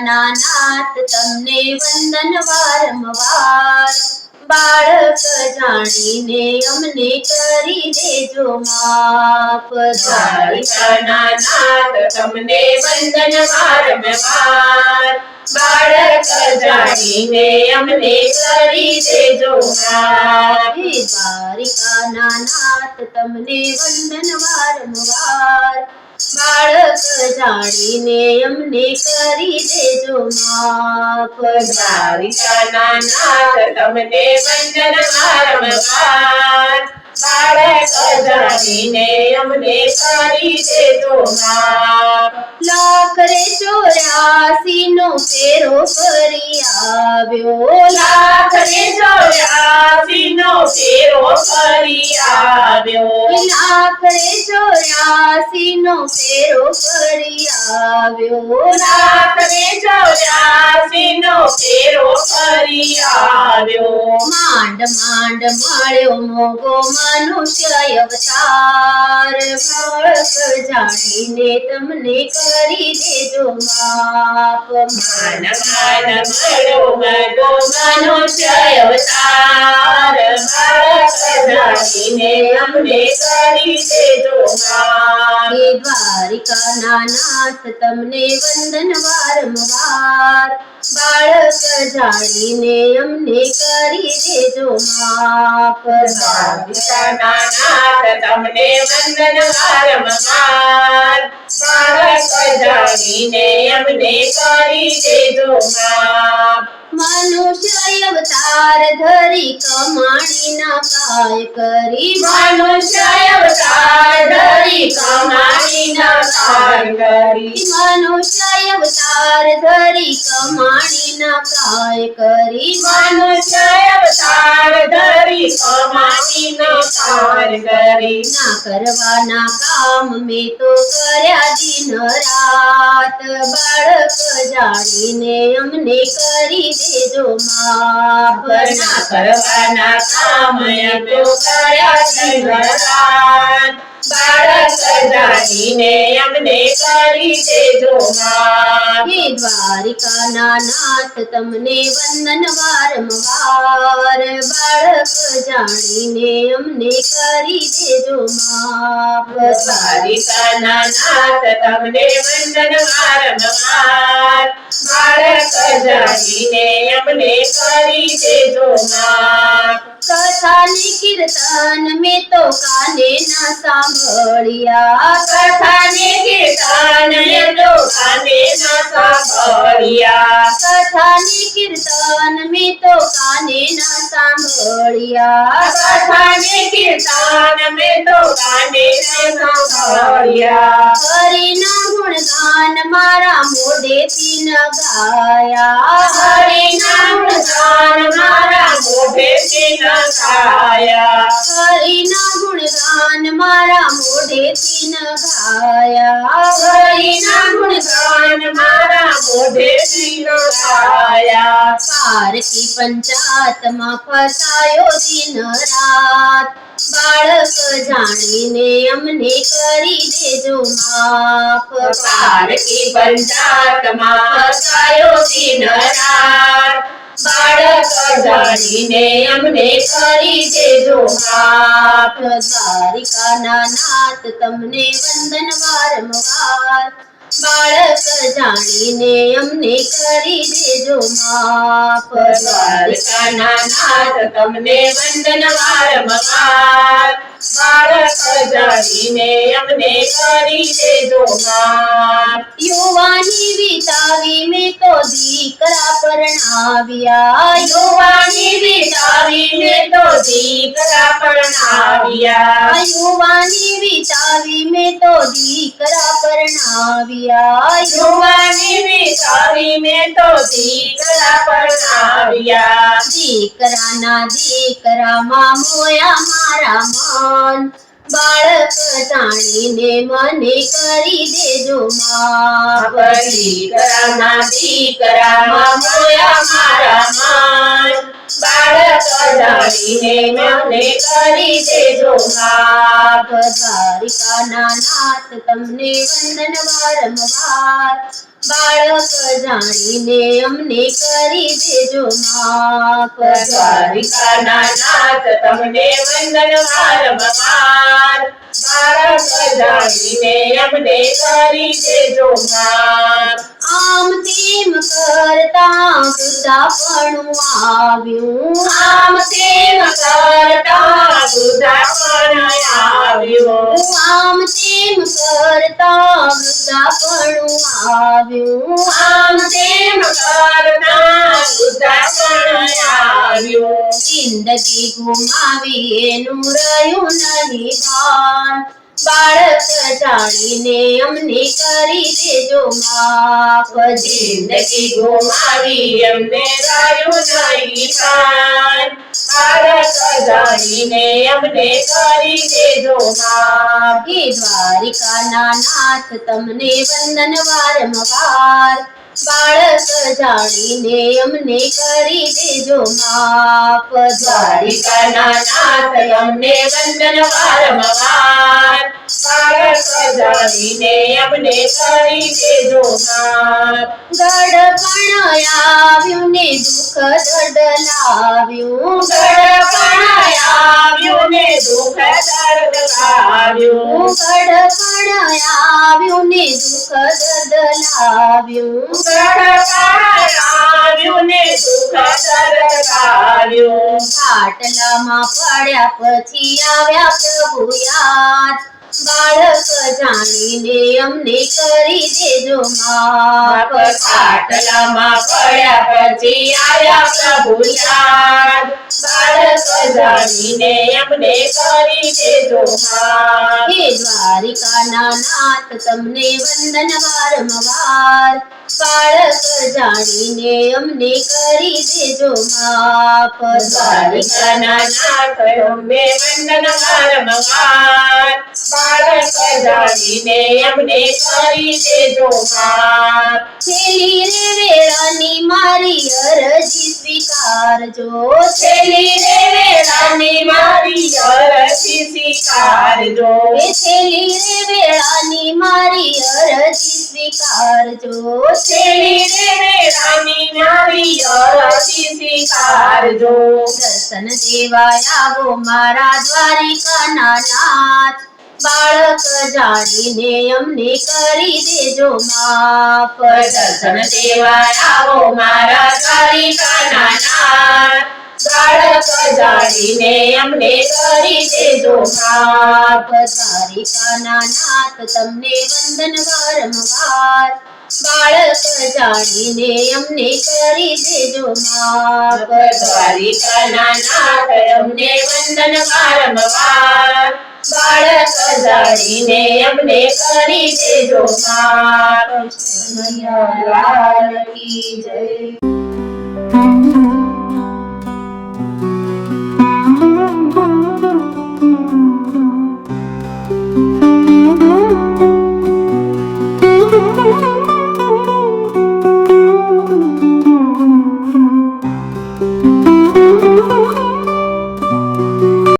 નાથ તમને વંદન વારંવાર બાળક જાણીને અમને કરી દેજો માફ દ્વારિકાના તમને વંદન વારંવાર બાળક જાણીને અમને કરી દેજો માફ. હે દ્વારિકાના નાથ, તમને વંદન વારંવાર બાળક જાણીને અમને કરી દેજો માફ દ્વારિકાના નાથ, તમને વંદન વારંવાર બાળક જાણીને અમને કરી દેજો માફ. લાખ રે ચોર્યાસી નો ફેરો ફરી આવ્યો. લાખ ને ચોર્યાસી નો ફેરો ફરી આવ્યો. લાખ રે ચોર્યાસી નો ફેરો ફરી આવ્યો. લાખ ચોર્યાસી નો ફેરો ફરી આવ્યો. માંડ માંડ મળ્યો મોગો મનુષ્ય અવતાર બાળક જાણીને તમને કરી દેજો માપ. માન માન મળો મગો મનુષ્ય અવતાર બાળક જાણીને તમને કરી દેજો માપ. હે દ્વારિકાના નાથ તમને વંદન વારંવાર. બાળક જાણીને અમને કરી દેજો માપ. દ્વારિકાના નાથ તમને વંદન વારંવાર બાળક જાણીને અમને કરી દેજો માફ. મનુષ્ય અવતાર ધરી કમાણીના કાય કરી. મનુષ્ય અવતાર ધરી કમાણીના કાય કરી. મનુષ્ય અવતાર ધરી કમાણીના કાય કરી. મનુષ્ય અવતાર ધરી કમાણીના કાય કરી. ના કરવાના કામ મેં તો કર્યા દિન રાત. બાળક જાણીને અમને કરી ના કરવાના કામ તો કર્યા બાળક જાણીને અમને કરી દેજો. હે દ્વારિકાના નાથ તમને વંદન વારંવાર બાળક જાણીને અમને કરી દેજો માપ દ્વારિકાના નાથ તમને વંદન વારંવાર બાળક જાણીને અમને કરી દેજો માફ. કથાની કીર્તન મેં તો કાને ના સાંભળ્યા કથાને કીર્તન મેં તો કાને ના સાંભળ્યા કથાની કીર્તન મેં તો કાને ના સાંભળ્યા કથાને કીર્તન મેં તો કાને ના સાંભળ્યા હરિના ગુણગાન મારા મોઢેથી ન ગાયા હરિના ગુણગાન મારા મોઢેથી ન ગાયા હરિના ગુણગાન મારા મોઢેથી ન ગાયા હરિના ગુણગાન મારા મોઢેથી ન ગાયા પારકી પંચાતમાં ફસાયો દિન રાત. બાળક જાણીને અમને કરી દેજો માફ. પારકી પંચાતમાં ફસાયો દિન રાત. બાળક જાણીને અમને કરી દેજો માફ દ્વારિકાના નાથ તમને વંદન વારંવાર. બાળક જાણીને અમને કરી દેજો માફ દ્વારકાના નાથ તમને વંદન વારંવાર. બાળક જાણીને અમને કરી દેજો માફ મેં તો દીકરા પરણાવ્યા યુવાની વિતાવી મેં તો દીકરા પરણાવ્યા યુવાની વિતાવી મેં તો દીકરા પરણાવ્યા યુવાની વિતાવી મેં તો દીકરા પરણાવ્યા દીકરાના દીકરા મોયા મારા મન. બાળક જાણીને મને કરી દેજો માફ દીકરાના દીકરામાં મોયા મારા મન બાળક જાણીને મને કરી દેજો માફ દ્વારિકાના નાથ તમને વંદન વારંવાર બાળક જાણીને અમને કરી દેજો માફ. દ્વારિકાના નાથ તમને વંદન વારંવાર બાળક જાણીને અમને કરી દેજો માફ. આમ તેમ કરતા વૃદ્ધાપણું આવ્યું. આમ તેમ કરતા વૃદ્ધાપણ આવ્યું. આમ તેમ કરતા વૃદ્ધાપણું આવ્યું. આમ તેમ કરતા વૃદ્ધાપણું આવ્યું. જિંદગી ગુમાવી એનું રહ્યું નહીં ભાન. બાળક જાણીને અમને કરી દેજો માફ. જિંદગી ગુમાવી અમને રહ્યું નહીં બાળક જાણીને અમને કરી દેજો માફ. હે દ્વારિકાના નાથ તમને વંદન વારંવાર. બાળક જાણીને અમને કરી દેજો માફ. દ્વારિકાના નાથ અમને વંદન વારંવાર. જાણીને અમને કરી દેજો માફ ગડપણ આવ્યું ને દુઃખ દર્દ લાવ્યું. ગડપણ આવ્યું ને દુઃખ દર્દ લાવ્યું. ગડપણ આવ્યું ને દુઃખ દર્દ લાવ્યું. ગડપણ આવ્યું ને દુઃખ દર્દ લાવ્યું. ખાટલામાં પડ્યા પછી આવ્યા પ્રભુ યાદ. બાળક જાણીને અમને કરી દેજો માફ. ખાટલામાં પડ્યા પછી આવ્યા પ્રભુ યાદ. બાળક જાણીને અમને કરી દેજો માફ. હે દ્વારિકાના નાથ તમને વંદન વારંવાર. બાળક જાણીને અમને કરી દેજો માફ. દ્વારિકાના નાથ મે વંદન વારંવાર. બાળક જાણીને અમને કરી દેજો માફ. છેલી રે વેળાની મારી અરજી સ્વીકારજો છેલ્લી રે વેળાની મારી અરજી સ્વીકારજો છેલ્લી રે વેળાની મારી અરજી સ્વીકારજો છેલ્લી રે વેળાની મારી અરજી સ્વીકારજો દર્શન દેવા આવો મારા દ્વારિકા નાથ. બાળક જાણીને અમને કરી દેજો માફ. દર્શન દેવા આવો મારા નાથ બાળક જાણીને અમને કરી દેજો માફ. દ્વારિકાના નાથ તમને વંદન વારંવાર. બાળક જાણીને અમને કરી દેજો માફ. દ્વારિકાના નાથ અમને વંદન વારંવાર. બાળક જાણીને અમને કરી દેજો માફ લાલ કી જય